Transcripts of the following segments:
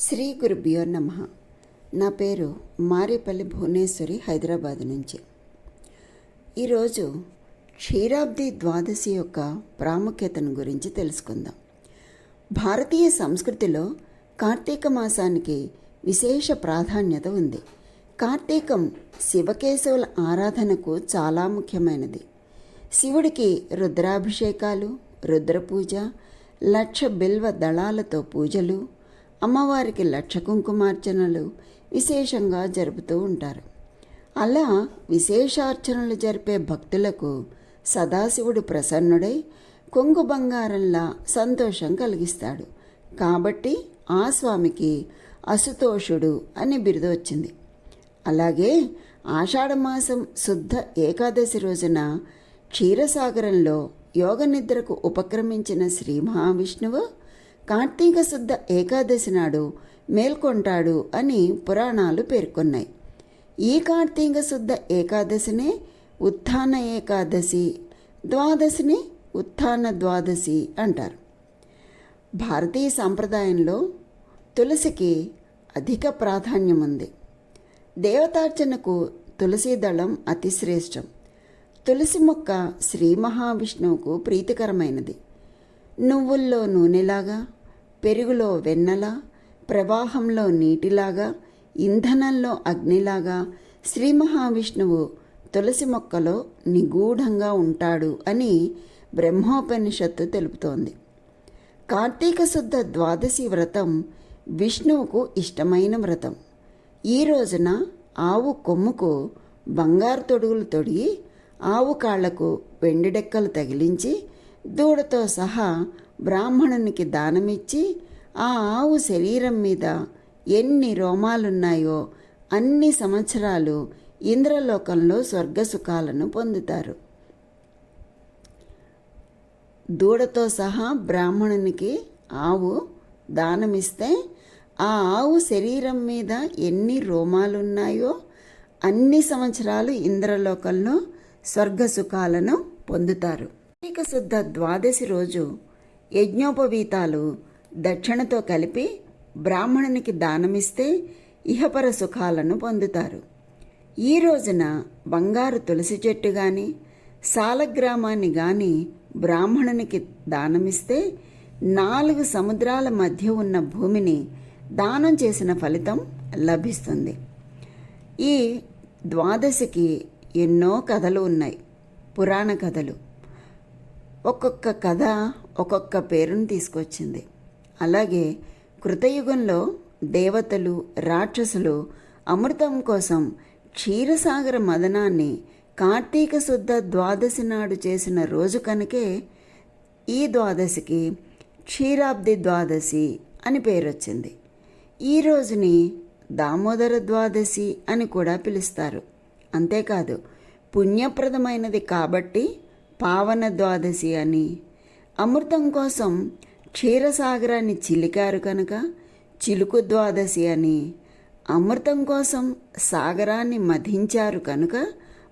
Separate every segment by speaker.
Speaker 1: శ్రీ గురుభ్యో నమ. నా పేరు మారేపల్లి భువనేశ్వరి హైదరాబాద్ నుంచి. ఈరోజు క్షీరాబ్ది ద్వాదశి యొక్క ప్రాముఖ్యతను గురించి తెలుసుకుందాం. భారతీయ సంస్కృతిలో కార్తీక మాసానికి విశేష ప్రాధాన్యత ఉంది. కార్తీకం శివకేశవుల ఆరాధనకు చాలా ముఖ్యమైనది. శివుడికి రుద్రాభిషేకాలు రుద్రపూజ లక్ష బిల్వ దళాలతో పూజలు అమ్మవారికి లక్ష కుంకుమార్చనలు విశేషంగా జరుపుతూ ఉంటారు. అలా విశేషార్చనలు జరిపే భక్తులకు సదాశివుడు ప్రసన్నుడై కొంగు బంగారంలా సంతోషం కలిగిస్తాడు. కాబట్టి ఆ స్వామికి అసుతోషుడు అని బిరుదు వచ్చింది. అలాగే ఆషాఢమాసం శుద్ధ ఏకాదశి రోజున క్షీరసాగరంలో యోగ నిద్రకు ఉపక్రమించిన శ్రీ మహావిష్ణువు కార్తీక శుద్ధ ఏకాదశి నాడు మేల్కొంటాడు అని పురాణాలు పేర్కొన్నాయి. ఈ కార్తీక శుద్ధ ఏకాదశినే ఉత్థాన ఏకాదశి ద్వాదశిని ఉత్థాన ద్వాదశి అంటారు. భారతీయ సాంప్రదాయంలో తులసికి అధిక ప్రాధాన్యం ఉంది దేవతార్చనకు తులసి దళం అతి శ్రేష్టం. తులసి మొక్క శ్రీ మహావిష్ణువుకు ప్రీతికరమైనది. నువ్వుల్లో నూనెలాగా పెరుగులో వెన్నలా ప్రవాహంలో నీటిలాగా ఇంధనంలో అగ్నిలాగా శ్రీ మహావిష్ణువు తులసి మొక్కలో నిగూఢంగా ఉంటాడు అని బ్రహ్మోపనిషత్తు తెలుపుతోంది. కార్తీక శుద్ధ ద్వాదశి వ్రతం విష్ణువుకు ఇష్టమైన వ్రతం. ఈ రోజున ఆవు కొమ్ముకు బంగారు తొడుగులు తొడిగి ఆవు కాళ్ళకు వెండిడెక్కలు తగిలించి దూడతో సహా బ్రాహ్మణునికి దానమిచ్చి ఆ ఆవు శరీరం మీద ఎన్ని రోమాలున్నాయో అన్ని సంవత్సరాలు ఇంద్రలోకంలో స్వర్గసుఖాలను పొందుతారు. దూడతో సహా బ్రాహ్మణునికి ఆవు దానమిస్తే ఆ ఆవు శరీరం మీద ఎన్ని రోమాలున్నాయో అన్ని సంవత్సరాలు ఇంద్రలోకంలో స్వర్గసుఖాలను పొందుతారు. శుద్ధ ద్వాదశి రోజు యజ్ఞోపవీతాలు దక్షిణతో కలిపి బ్రాహ్మణునికి దానమిస్తే ఇహపర సుఖాలను పొందుతారు. ఈ రోజున బంగారు తులసి చెట్టు కానీ సాలగ్రామాన్ని కానీ బ్రాహ్మణునికి దానమిస్తే నాలుగు సముద్రాల మధ్య ఉన్న భూమిని దానం చేసిన ఫలితం లభిస్తుంది. ఈ ద్వాదశికి ఎన్నో కథలు ఉన్నాయి. పురాణ కథలు. ఒక్కొక్క కథ ఒక్కొక్క పేరును తీసుకొచ్చింది. అలాగే కృతయుగంలో దేవతలు రాక్షసులు అమృతం కోసం క్షీరసాగర మదనాన్ని కార్తీక శుద్ధ ద్వాదశి నాడు చేసిన రోజు కనుకే ఈ ద్వాదశికి క్షీరాబ్ది ద్వాదశి అని పేరొచ్చింది. ఈ రోజుని దామోదర ద్వాదశి అని కూడా పిలుస్తారు. అంతేకాదు పుణ్యప్రదమైనది కాబట్టి పావన ద్వాదశి అని. అమృతం కోసం క్షీరసాగరాన్ని చిలికారు కనుక చిలుకు ద్వాదశి అని. అమృతం కోసం సాగరాన్ని మధించారు కనుక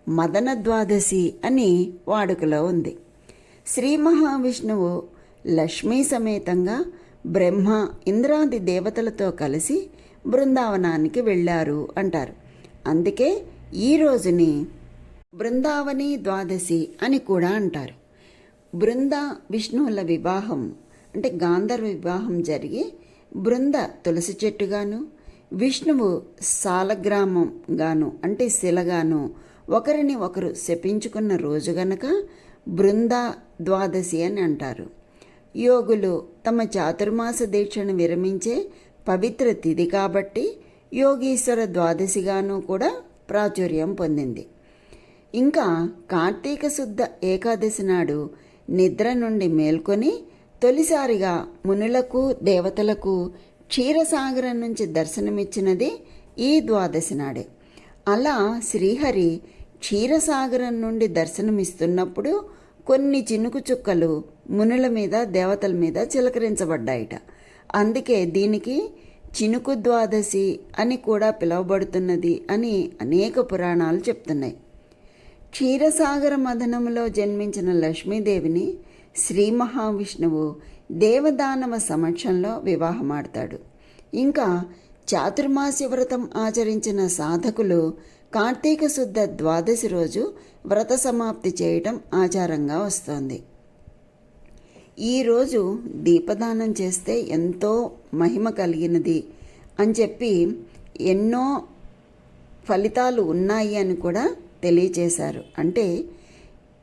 Speaker 1: మదన ద్వాదశి అని వాడుకలో ఉంది. శ్రీ మహావిష్ణువు లక్ష్మీ సమేతంగా బ్రహ్మ ఇంద్రాది దేవతలతో కలిసి బృందావనానికి వెళ్ళారు అంటారు. అందుకే ఈ రోజుని బృందావని ద్వాదశి అని కూడా అంటారు. బృంద విష్ణువుల వివాహం అంటే గాంధర్వ వివాహం జరిగి బృంద తులసి చెట్టుగాను విష్ణువు సాలగ్రామం గాను అంటే శిలగాను ఒకరిని ఒకరు శపించుకున్న రోజు గనక బృంద ద్వాదశి అని అంటారు. యోగులు తమ చాతుర్మాస దీక్షను విరమించే పవిత్ర తిథి కాబట్టి యోగీశ్వర ద్వాదశిగాను కూడా ప్రాచుర్యం పొందింది. ఇంకా కార్తీక శుద్ధ ఏకాదశి నాడు నిద్ర నుండి మేల్కొని తొలిసారిగా మునులకు దేవతలకు క్షీరసాగరం నుంచి దర్శనమిచ్చినది ఈ ద్వాదశి నాడే. అలా శ్రీహరి క్షీరసాగరం నుండి దర్శనమిస్తున్నప్పుడు కొన్ని చినుకు చుక్కలు మునుల మీద దేవతల మీద చిలకరించబడ్డాయిట. అందుకే దీనికి చినుకు ద్వాదశి అని కూడా పిలువబడుతున్నది అని అనేక పురాణాలు చెప్తున్నాయి. క్షీరసాగర మదనంలో జన్మించిన లక్ష్మీదేవిని శ్రీ మహావిష్ణువు దేవదానవ సమక్షంలో వివాహమాడతాడు. ఇంకా చాతుర్మాస్య వ్రతం ఆచరించిన సాధకులు కార్తీక శుద్ధ ద్వాదశి రోజు వ్రత సమాప్తి చేయటం ఆచారంగా వస్తోంది. ఈరోజు దీపదానం చేస్తే ఎంతో మహిమ కలిగినది అని చెప్పి ఎన్నో ఫలితాలు ఉన్నాయి అని కూడా తెలియచేశారు. అంటే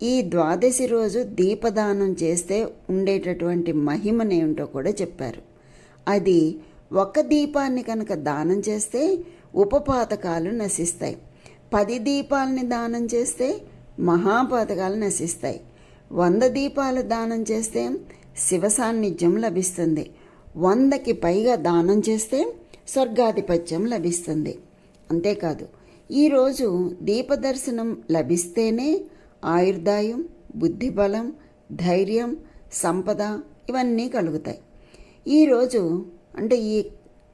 Speaker 1: ఈ ద్వాదశి రోజు దీపదానం చేస్తే ఉండేటటువంటి మహిమనేమిటో కూడా చెప్పారు. అది ఒక దీపాన్ని కనుక దానం చేస్తే ఉపపాతకాలు నశిస్తాయి. పది దీపాలని దానం చేస్తే మహాపాతకాలు నశిస్తాయి. వంద దీపాలు దానం చేస్తే శివ సాన్నిధ్యం లభిస్తుంది. వందకి పైగా దానం చేస్తే స్వర్గాధిపత్యం లభిస్తుంది. అంతేకాదు ఈరోజు దీపదర్శనం లభిస్తేనే ఆయుర్దాయం బుద్ధిబలం ధైర్యం సంపద ఇవన్నీ కలుగుతాయి. ఈరోజు అంటే ఈ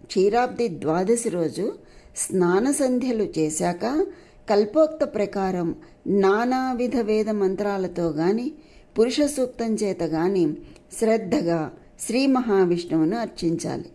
Speaker 1: క్షీరాబ్ది ద్వాదశి రోజు స్నాన సంధ్యలు చేశాక కల్పోక్త ప్రకారం నానావిధ వేద మంత్రాలతో గాని పురుష సూక్తం చేత గాని శ్రద్ధగా శ్రీ మహావిష్ణువును అర్చించాలి.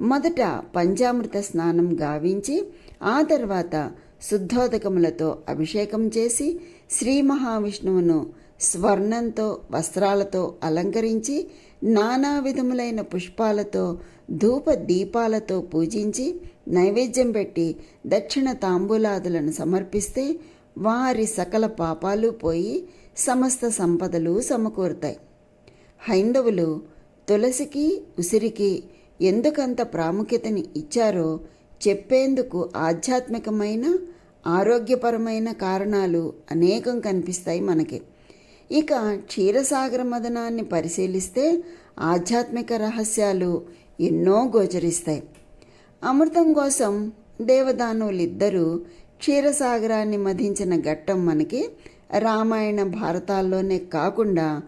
Speaker 1: మొదట పంచామృత స్నానం గావించి ఆ తర్వాత శుద్ధోదకములతో అభిషేకం చేసి శ్రీ మహావిష్ణువును స్వర్ణంతో వస్త్రాలతో అలంకరించి నానా విధములైన పుష్పాలతో ధూప దీపాలతో పూజించి నైవేద్యం పెట్టి దక్షిణ తాంబూలాదులను సమర్పిస్తే వారి సకల పాపాలు పోయి సమస్త సంపదలు సమకూరుతాయి. హైందవులు తులసికి ఉసిరికి ఎందుకంత ప్రాముఖ్యతని ఇచ్చారో చెప్పేందుకు ఆధ్యాత్మికమైన ఆరోగ్యపరమైన కారణాలు అనేకం కనిపిస్తాయి మనకి. ఇక క్షీరసాగర మదనాన్ని పరిశీలిస్తే ఆధ్యాత్మిక రహస్యాలు ఎన్నో గోచరిస్తాయి. అమృతం కోసం దేవదానువులిద్దరూ క్షీరసాగరాన్ని మధించిన ఘట్టం మనకి రామాయణ భారతాల్లోనే కాకుండా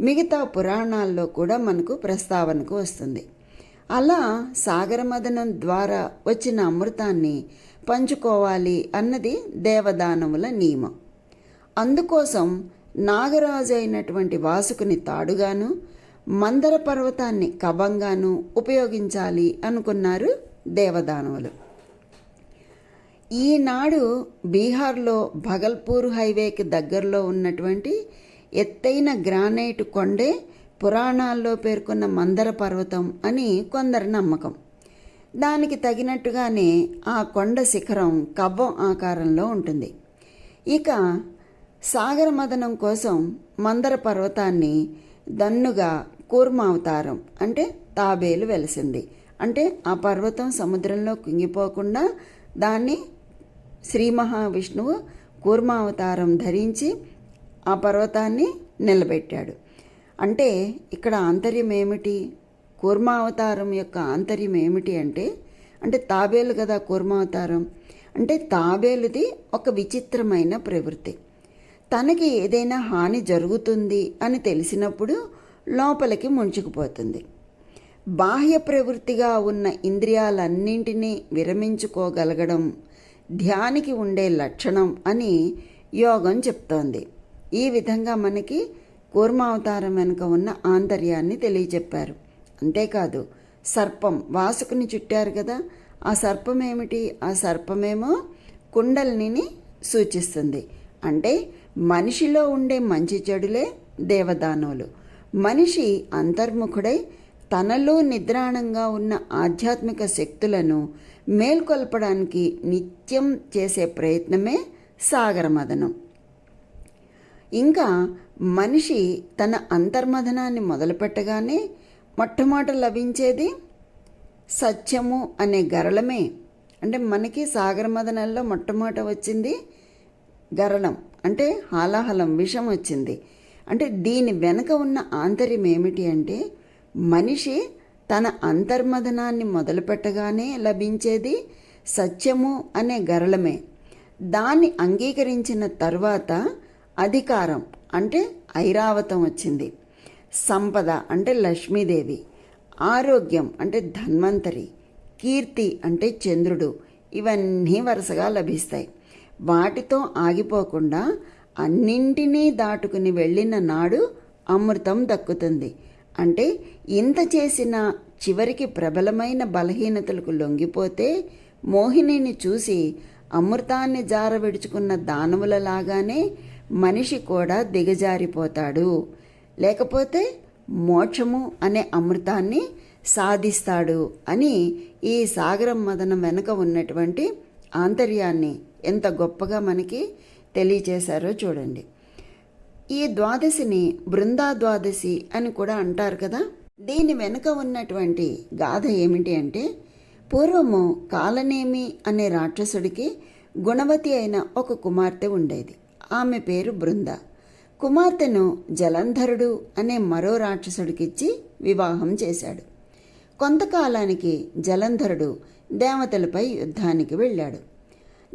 Speaker 1: మిగతా పురాణాల్లో కూడా మనకు ప్రస్తావనకు వస్తుంది. అలా సాగరమదనం ద్వారా వచ్చిన అమృతాన్ని పంచుకోవాలి అన్నది దేవదానవుల నియమం. అందుకోసం నాగరాజు అయినటువంటి వాసుకుని తాడుగాను మందర పర్వతాన్ని కబంగాను ఉపయోగించాలి అనుకున్నారు దేవదానవులు. ఈనాడు బీహార్లో భగల్పూర్ హైవేకి దగ్గరలో ఉన్నటువంటి ఎత్తైన గ్రానైట్ కొండే పురాణాల్లో పేర్కొన్న మందర పర్వతం అని కొందరి నమ్మకం. దానికి తగినట్టుగానే ఆ కొండ శిఖరం కవ్వం ఆకారంలో ఉంటుంది. ఇక సాగర మదనం కోసం మందర పర్వతాన్ని దన్నుగా కూర్మావతారం అంటే తాబేలు వెలిసింది. అంటే ఆ పర్వతం సముద్రంలో కుంగిపోకుండా దాన్ని శ్రీ మహావిష్ణువు కూర్మావతారం ధరించి ఆ పర్వతాన్ని నిలబెట్టాడు. అంటే ఇక్కడ ఆంతర్యం ఏమిటి కూర్మావతారం యొక్క ఆంతర్యం ఏమిటి అంటే అంటే తాబేలు కదా కూర్మావతారం. అంటే తాబేలుది ఒక విచిత్రమైన ప్రవృత్తి. తనకి ఏదైనా హాని జరుగుతుంది అని తెలిసినప్పుడు లోపలికి ముంచుకుపోతుంది. బాహ్య ప్రవృత్తిగా ఉన్న ఇంద్రియాలన్నింటినీ విరమించుకోగలగడం ధ్యానికి ఉండే లక్షణం అని యోగం చెప్తోంది. ఈ విధంగా మనకి కూర్మావతారం వెనుక ఉన్న ఆంతర్యాన్ని తెలియచెప్పారు అంతేకాదు సర్పం వాసుకుని చుట్టారు కదా ఆ సర్పం ఏమిటి ఆ సర్పమేమో కుండలిని సూచిస్తుంది. అంటే మనిషిలో ఉండే మంచి చెడులే దేవదానవులు. మనిషి అంతర్ముఖుడై తనలో నిద్రాణంగా ఉన్న ఆధ్యాత్మిక శక్తులను మేల్కొల్పడానికి నిత్యం చేసే ప్రయత్నమే సాగరమదనం. ఇంకా మనిషి తన అంతర్మథనాన్ని మొదలుపెట్టగానే మొట్టమొదట లభించేది సత్యము అనే గరళమే. అంటే మనకి సాగరమదనంలో మొట్టమొదట వచ్చింది గరళం. అంటే హాలాహలం విషం వచ్చింది. అంటే దీని వెనక ఉన్న ఆంతర్యం ఏమిటి అంటే మనిషి తన అంతర్మథనాన్ని మొదలుపెట్టగానే లభించేది సత్యము అనే గరళమే. దాన్ని అంగీకరించిన తర్వాత అధికారం అంటే ఐరావతం వచ్చింది. సంపద అంటే లక్ష్మీదేవి. ఆరోగ్యం అంటే ధన్వంతరి. కీర్తి అంటే చంద్రుడు. ఇవన్నీ వరుసగా లభిస్తాయి. వాటితో ఆగిపోకుండా అన్నింటినీ దాటుకుని వెళ్ళిన నాడు అమృతం దక్కుతుంది. అంటే ఇంత చేసిన చివరికి ప్రబలమైన బలహీనతలకు లొంగిపోతే మోహినిని చూసి అమృతాన్ని జార విడుచుకున్న దానవులలాగానే మనిషి కూడా దిగజారిపోతాడు. లేకపోతే మోక్షము అనే అమృతాన్ని సాధిస్తాడు అని ఈ సాగరం మదనం వెనుక ఉన్నటువంటి ఆంతర్యాన్ని ఎంత గొప్పగా మనకి తెలియచేశారో చూడండి. ఈ ద్వాదశిని బృందా ద్వాదశి అని కూడా అంటారు కదా. దీని వెనుక ఉన్నటువంటి గాథ ఏమిటి అంటే పూర్వము కాలనేమి అనే రాక్షసుడికి గుణవతి అయిన ఒక కుమార్తె ఉండేది. ఆమె పేరు బృంద. కుమార్తెను జలంధరుడు అనే మరో రాక్షసుడికిచ్చి వివాహం చేశాడు. కొంతకాలానికి జలంధరుడు దేవతలపై యుద్ధానికి వెళ్ళాడు.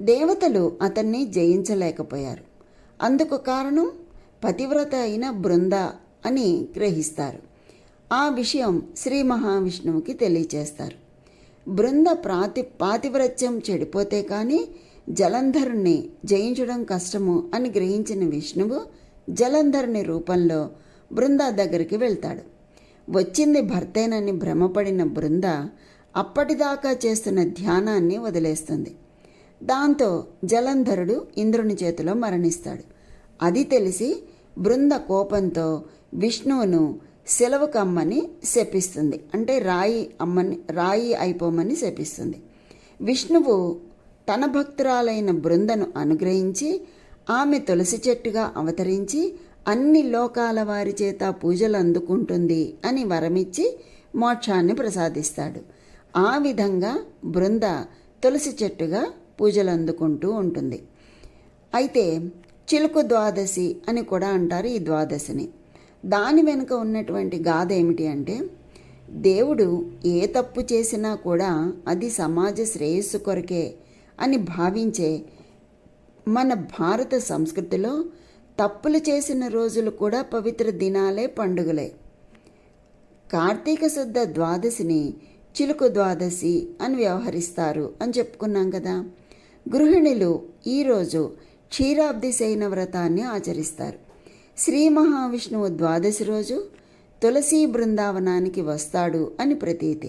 Speaker 1: దేవతలు అతన్ని జయించలేకపోయారు. అందుకు కారణం పతివ్రత అయిన బృంద అని గ్రహిస్తారు. ఆ విషయం శ్రీ మహావిష్ణువుకి తెలియచేస్తారు. బృంద ప్రాతి పాతివ్రత్యం చెడిపోతే కానీ జలంధరుణ్ణి జయించడం కష్టము అని గ్రహించిన విష్ణువు జలంధరుని రూపంలో బృంద దగ్గరికి వెళ్తాడు. వచ్చింది భర్తేనని భ్రమపడిన బృంద అప్పటిదాకా చేస్తున్న ధ్యానాన్ని వదిలేస్తుంది. దాంతో జలంధరుడు ఇంద్రుని చేతిలో మరణిస్తాడు. అది తెలిసి బృంద కోపంతో విష్ణువును సెలవుకు అమ్మని శపిస్తుంది. అంటే రాయి అమ్మని రాయి అయిపోమని శపిస్తుంది. విష్ణువు తన భక్తురాలైన బృందను అనుగ్రహించి ఆమె తులసి చెట్టుగా అవతరించి అన్ని లోకాల వారి చేత పూజలు అందుకుంటుంది అని వరమిచ్చి మోక్షాన్ని ప్రసాదిస్తాడు. ఆ విధంగా బృంద తులసి చెట్టుగా పూజలు అందుకుంటూ ఉంటుంది. అయితే చిలుకు ద్వాదశి అని కూడా అంటారు ఈ ద్వాదశిని. దాని వెనుక ఉన్నటువంటి గాథ ఏమిటి అంటే దేవుడు ఏ తప్పు చేసినా కూడా అది సమాజ శ్రేయస్సు కొరకే అని భావించే మన భారత సంస్కృతిలో తప్పులు చేసిన రోజులు కూడా పవిత్ర దినాలే పండుగలే. కార్తీక శుద్ధ ద్వాదశిని చిలుకు ద్వాదశి అని వ్యవహరిస్తారు అని చెప్పుకున్నాం కదా. గృహిణులు ఈరోజు క్షీరాబ్ది శయన వ్రతాన్ని ఆచరిస్తారు. శ్రీ మహావిష్ణువు ద్వాదశి రోజు తులసీ బృందావనానికి వస్తాడు అని ప్రతీతి.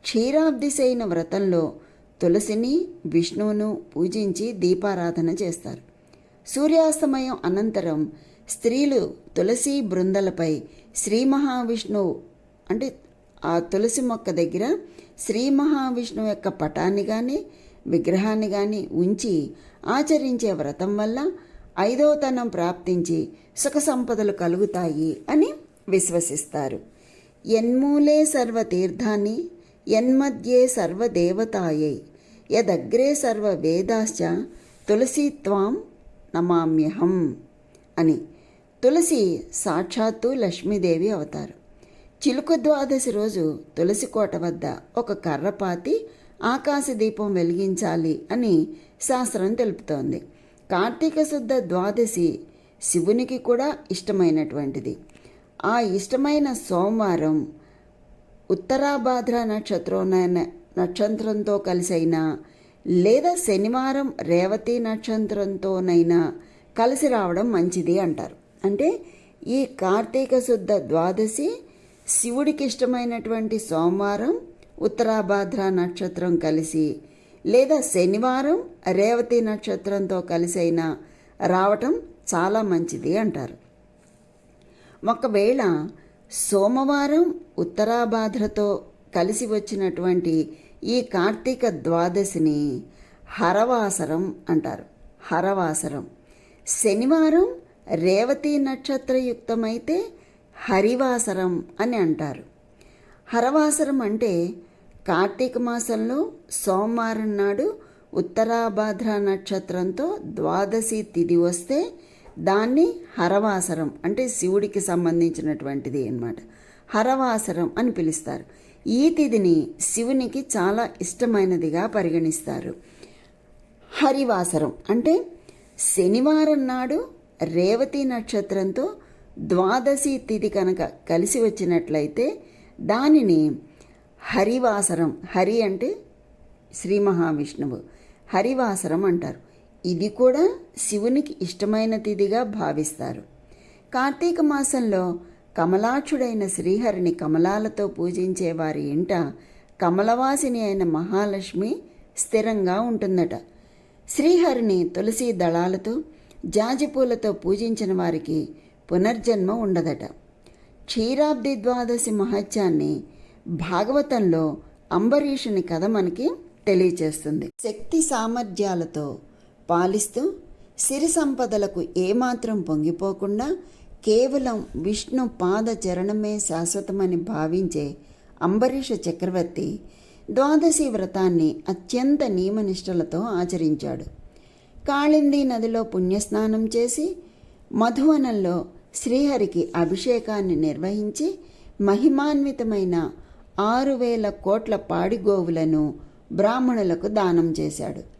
Speaker 1: క్షీరాబ్ది శయన వ్రతంలో తులసిని విష్ణువును పూజించి దీపారాధన చేస్తారు. సూర్యాస్తమయం అనంతరం స్త్రీలు తులసి బృందలపై శ్రీ మహావిష్ణువు అంటే ఆ తులసి మొక్క దగ్గర శ్రీ మహావిష్ణువు యొక్క పటాన్ని కానీ విగ్రహాన్ని కానీ ఉంచి ఆచరించే వ్రతం వల్ల ఐదవతనం ప్రాప్తించి సుఖ సంపదలు కలుగుతాయి అని విశ్వసిస్తారు. యన్మూలే సర్వతీర్థాన్ని యన్మధ్యే సర్వదేవతాయై. యదగ్రే సర్వ వేదాశ్చ తులసీత్వాం నమామ్యహం అని. తులసి సాక్షాత్తు లక్ష్మీదేవి అవతారు. చిలుక ద్వాదశి రోజు తులసి కోట వద్ద ఒక కర్రపాతి ఆకాశ దీపం వెలిగించాలి అని శాస్త్రం తెలుపుతోంది. కార్తీక శుద్ధ ద్వాదశి శివునికి కూడా ఇష్టమైనటువంటిది. ఆ ఇష్టమైన సోమవారం ఉత్తరాభాద్ర నక్షత్రం నక్షత్రంతో కలిసైనా లేదా శనివారం రేవతి నక్షత్రంతోనైనా కలిసి రావడం మంచిది అంటారు. అంటే ఈ కార్తీక శుద్ధ ద్వాదశి శివుడికి ఇష్టమైనటువంటి సోమవారం ఉత్తరాభాద్ర నక్షత్రం కలిసి లేదా శనివారం రేవతి నక్షత్రంతో కలిసైనా రావటం చాలా మంచిది అంటారు. ఒకవేళ సోమవారం ఉత్తరాభాద్రతో కలిసి వచ్చినటువంటి ఈ కార్తీక ద్వాదశిని హరవాసరం అంటారు. హరవాసరం. శనివారం రేవతి నక్షత్రయుక్తమైతే హరివాసరం అని అంటారు. హరవాసరం అంటే కార్తీక మాసంలో సోమవారం నాడు ఉత్తరాభాద్ర నక్షత్రంతో ద్వాదశి తిథి వస్తే దాన్ని హరవాసరం అంటే శివుడికి సంబంధించినటువంటిది అనమాట హరవాసరం అని పిలుస్తారు. ఈ తిథిని శివునికి చాలా ఇష్టమైనదిగా పరిగణిస్తారు. హరివాసరం అంటే శనివారం నాడు రేవతి నక్షత్రంతో ద్వాదశి తిథి కనుక కలిసి వచ్చినట్లయితే దానిని హరివాసరం హరి అంటే శ్రీ మహావిష్ణువు హరివాసరం అంటారు. ఇది కూడా శివునికి ఇష్టమైన తిథిగా భావిస్తారు. కార్తీక మాసంలో కమలాక్షుడైన శ్రీహరిని కమలాలతో పూజించే వారి ఇంట కమలవాసిని అయిన మహాలక్ష్మి స్థిరంగా ఉంటుందట. శ్రీహరిని తులసి దళాలతో జాజిపూలతో పూజించిన వారికి పునర్జన్మ ఉండదట. క్షీరాబ్ది ద్వాదశి మహత్యాన్ని భాగవతంలో అంబరీషుని కథ మనకి తెలియచేస్తుంది. శక్తి సామర్థ్యాలతో పాలిస్తూ సిరి సంపదలకు ఏమాత్రం పొంగిపోకుండా కేవలం విష్ణు పాద చరణమే శాశ్వతమని భావించే అంబరీష చక్రవర్తి ద్వాదశి వ్రతాన్ని అత్యంత నియమనిష్టలతో ఆచరించాడు. కాళింది నదిలో పుణ్యస్నానం చేసి మధువనంలో శ్రీహరికి అభిషేకాన్ని నిర్వహించి మహిమాన్వితమైన ఆరు వేల కోట్ల పాడిగోవులను బ్రాహ్మణులకు దానం చేశాడు.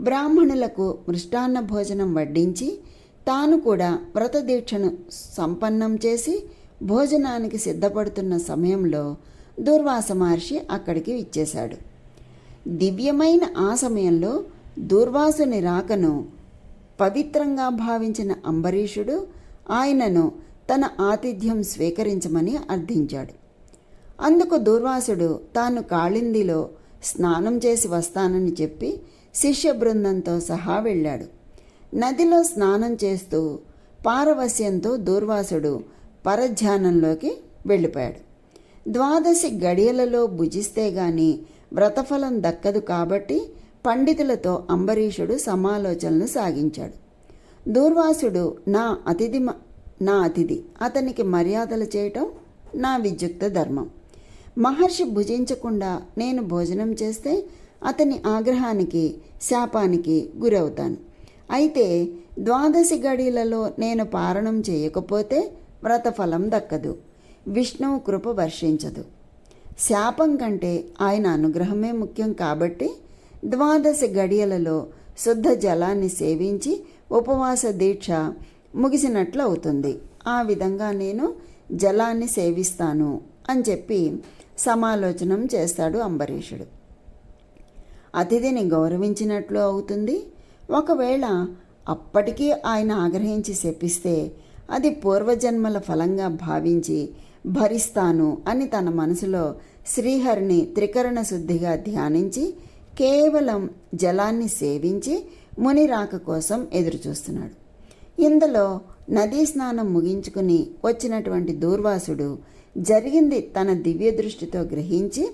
Speaker 1: బ్రాహ్మణులకు మృష్టాన్న భోజనం వడ్డించి తాను కూడా వ్రతదీక్షను సంపన్నం చేసి భోజనానికి సిద్ధపడుతున్న సమయంలో దూర్వాస మహర్షి అక్కడికి ఇచ్చేశాడు దివ్యమైన ఆ సమయంలో దూర్వాసుని రాకను పవిత్రంగా భావించిన అంబరీషుడు ఆయనను తన ఆతిథ్యం స్వీకరించమని అర్థించాడు. అందుకు దూర్వాసుడు తాను కాళిందిలో స్నానం చేసి వస్తానని చెప్పి శిష్య బృందంతో సహా వెళ్ళాడు. నదిలో స్నానం చేస్తూ పారవస్యంతో దూర్వాసుడు పరధ్యానంలోకి వెళ్ళిపోయాడు. ద్వాదశి గడియలలో భుజిస్తే గాని వ్రతఫలం దక్కదు కాబట్టి పండితులతో అంబరీషుడు సమాలోచనలు సాగించాడు. దూర్వాసుడు నా అతిథి మ- నా అతిథి అతనికి మర్యాదలు చేయటం నా విద్యుక్త ధర్మం. మహర్షి భుజించకుండా నేను భోజనం చేస్తే అతని ఆగ్రహానికి శాపానికి గురవుతాను. అయితే ద్వాదశి గడిలలో నేను పారణం చేయకపోతే వ్రతఫలం దక్కదు. విష్ణువు కృప వర్షించదు. శాపం కంటే ఆయన అనుగ్రహమే ముఖ్యం కాబట్టి ద్వాదశి గడియలలో శుద్ధ జలాన్ని సేవించి ఉపవాస దీక్ష ముగిసినట్లు అవుతుంది. ఆ విధంగా నేను జలాన్ని సేవిస్తాను అని చెప్పి సమాలోచనం చేస్తాడు అంబరీషుడు. అతిథిని గౌరవించినట్లు అవుతుంది. ఒకవేళ అప్పటికీ ఆయన ఆగ్రహించి శపిస్తే అది పూర్వజన్మల ఫలంగా భావించి భరిస్తాను అని తన మనసులో శ్రీహరిని త్రికరణ శుద్ధిగా ధ్యానించి కేవలం జలాన్ని సేవించి ముని రాక కోసం ఎదురుచూస్తున్నాడు. ఇందులో నదీ స్నానం ముగించుకుని వచ్చినటువంటి దూర్వాసుడు జరిగింది తన దివ్య దృష్టితో గ్రహించి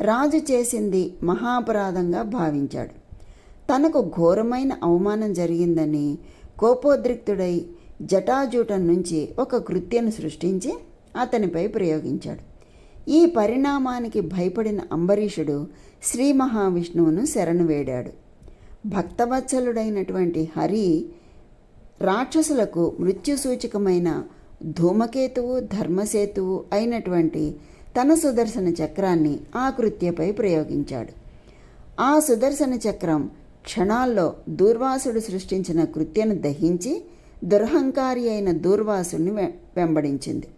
Speaker 1: రాజు చేసింది మహాపరాధంగా భావించాడు. తనకు ఘోరమైన అవమానం జరిగిందని కోపోద్రిక్తుడై జటాజూటం నుంచి ఒక కృత్యను సృష్టించి అతనిపై ప్రయోగించాడు. ఈ పరిణామానికి భయపడిన అంబరీషుడు శ్రీ మహావిష్ణువును శరణు వేడాడు. భక్తవత్సలుడైనటువంటి హరి రాక్షసులకు మృత్యుసూచకమైన ధూమకేతువు ధర్మసేతువు అయినటువంటి తన సుదర్శన చక్రాన్ని ఆ కృత్యపై ప్రయోగించాడు. ఆ సుదర్శన చక్రం క్షణాల్లో దూర్వాసుడు సృష్టించిన కృత్యను దహించి దుర్హంకారి అయిన దూర్వాసుని వెంబడించింది.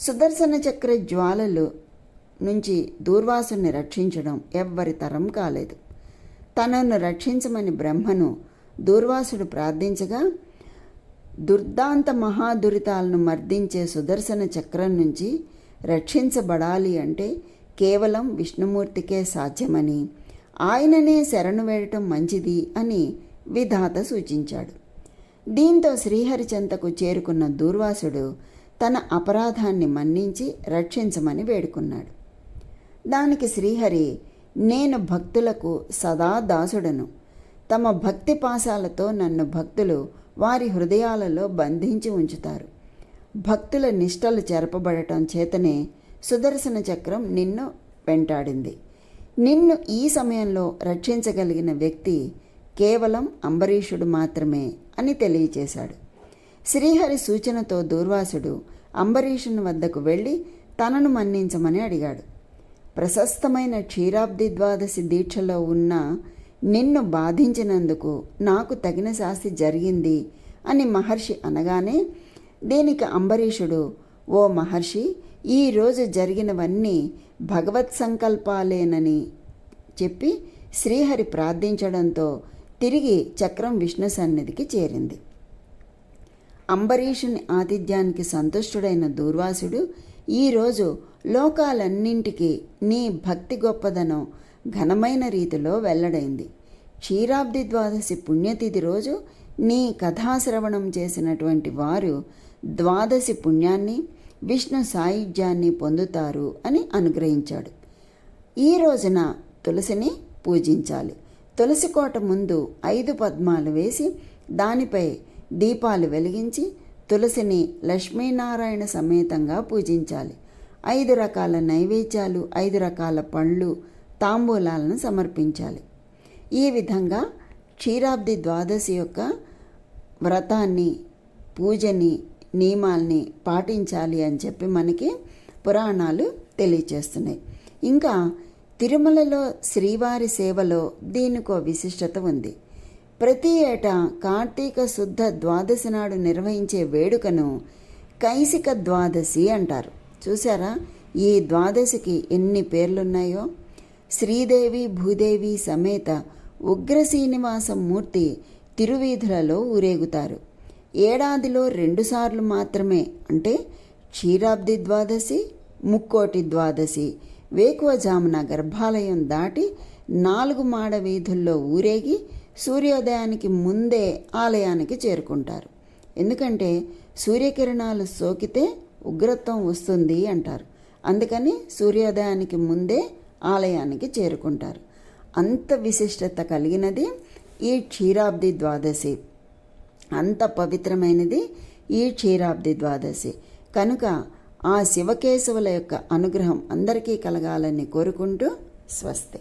Speaker 1: సుదర్శన చక్ర జ్వాలలు నుంచి దూర్వాసుని రక్షించడం ఎవ్వరి తరం కాలేదు. తనను రక్షించమని బ్రహ్మను దూర్వాసుడు ప్రార్థించగా దుర్దాంత మహాదురితాలను మర్దించే సుదర్శన చక్రం నుంచి రక్షించబడాలి అంటే కేవలం విష్ణుమూర్తికే సాధ్యమని ఆయననే శరణు వేయటం మంచిది అని విధాత సూచించాడు. దీంతో శ్రీహరిచంతకు చేరుకున్న దూర్వాసుడు తన అపరాధాన్ని మన్నించి రక్షించమని వేడుకున్నాడు. దానికి శ్రీహరి నేను భక్తులకు సదా దాసుడను. తమ భక్తి పాశాలతో నన్ను భక్తులు వారి హృదయాలలో బంధించి ఉంచుతారు. భక్తుల నిష్టలు చెరపబడటం చేతనే సుదర్శన చక్రం నిన్ను వెంటాడింది. నిన్ను ఈ సమయంలో రక్షించగలిగిన వ్యక్తి కేవలం అంబరీషుడు మాత్రమే అని తెలియచేశాడు. శ్రీహరి సూచనతో దూర్వాసుడు అంబరీషుని వద్దకు వెళ్ళి తనను మన్నించమని అడిగాడు. ప్రశస్తమైన క్షీరాబ్ది ద్వాదశి దీక్షలో ఉన్న నిన్ను బాధించినందుకు నాకు తగిన శాస్తి జరిగింది అని మహర్షి అనగానే దీనికి అంబరీషుడు ఓ మహర్షి ఈరోజు జరిగినవన్నీ భగవత్ సంకల్పాలేనని చెప్పి శ్రీహరి ప్రార్థించడంతో తిరిగి చక్రం విష్ణు సన్నిధికి చేరింది. అంబరీషుని ఆతిథ్యానికి సంతుష్టుడైన దూర్వాసుడు ఈరోజు లోకాలన్నింటికి నీ భక్తి గొప్పదనం ఘనమైన రీతిలో వెల్లడైంది. క్షీరాబ్ది ద్వాదశి పుణ్యతిథి రోజు నీ కథాశ్రవణం చేసినటువంటి వారు ద్వాదశి పుణ్యాన్ని విష్ణు సాయుధ్యాన్ని పొందుతారు అని అనుగ్రహించాడు. ఈ రోజున తులసిని పూజించాలి. తులసి కోట ముందు ఐదు పద్మాలు వేసి దానిపై దీపాలు వెలిగించి తులసిని లక్ష్మీనారాయణ సమేతంగా పూజించాలి. ఐదు రకాల నైవేద్యాలు ఐదు రకాల పండ్లు తాంబూలాలను సమర్పించాలి. ఈ విధంగా క్షీరాబ్ది ద్వాదశి యొక్క వ్రతాన్ని పూజని నియమాల్ని పాటించాలి అని చెప్పి మనకి పురాణాలు తెలియచేస్తున్నాయి. ఇంకా తిరుమలలో శ్రీవారి సేవలో దీనికో విశిష్టత ఉంది. ప్రతి ఏటా కార్తీక శుద్ధ ద్వాదశి నాడు నిర్వహించే వేడుకను కైసిక ద్వాదశి అంటారు. చూసారా ఈ ద్వాదశికి ఎన్ని పేర్లున్నాయో? శ్రీదేవి భూదేవి సమేత ఉగ్ర శ్రీనివాసమూర్తి తిరువీధులలో ఊరేగుతారు. ఏడాదిలో రెండుసార్లు మాత్రమే అంటే క్షీరాబ్ది ద్వాదశి ముక్కోటి ద్వాదశి వేకువజామున గర్భాలయం దాటి నాలుగు మాడ వీధుల్లో ఊరేగి సూర్యోదయానికి ముందే ఆలయానికి చేరుకుంటారు. ఎందుకంటే సూర్యకిరణాలు సోకితే ఉగ్రత్వం వస్తుంది అంటారు. అందుకని సూర్యోదయానికి ముందే ఆలయానికి చేరుకుంటారు. అంత విశిష్టత కలిగినది ఈ క్షీరాబ్ది ద్వాదశి. అంత పవిత్రమైనది ఈ క్షీరాబ్ది ద్వాదశి. కనుక ఆ శివకేశవుల యొక్క అనుగ్రహం అందరికీ కలగాలని కోరుకుంటూ స్వస్తి.